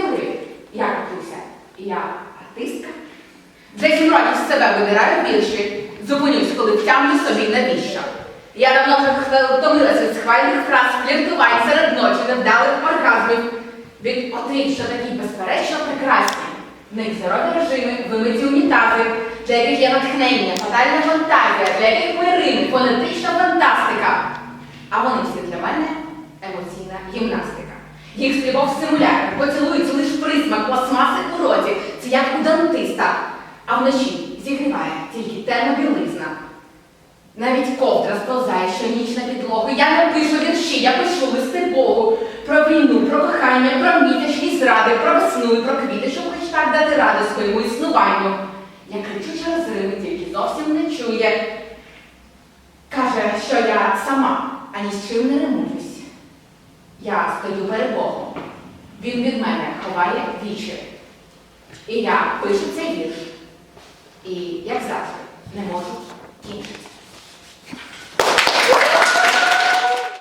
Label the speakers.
Speaker 1: землі. Я Катруся. Я артистка. Вже сім років з себе видираю вірші. Зупинюсь, коли втямлю собі навіщо. Я давно вже втомилася від схвальних фраз, фліртувань серед ночі, невдалих оргазмів. Від отріт, що такі безперечно прекрасні. В них здорові режими, вимиті унітази, для яких є натхнення, фатальна фантазія, для яких ми рими, фонетична фантастика. А вони всі для мене емоційна гімнастика. Їх слівов симулятор, поцілується лиш присмак, пластмаси у роті. Це як у дантиста. А вночі зігріває тільки темна білизна. Навіть ковдра сповзає щоніч на підлогу. Я не пишу вірші, я пишу листи Богу. Про війну, про кохання, про мітячні зради, про весну і про квіти, щоб хоч так дати ради своєму існуванню. Я кричу через рими, тільки зовсім не чує. Каже, що я сама, ані з чим не римуюсь. Я стою перед Богом. Він від мене ховає вічі. І я пишу цей вірш. І, як завжди, не можу кінчити.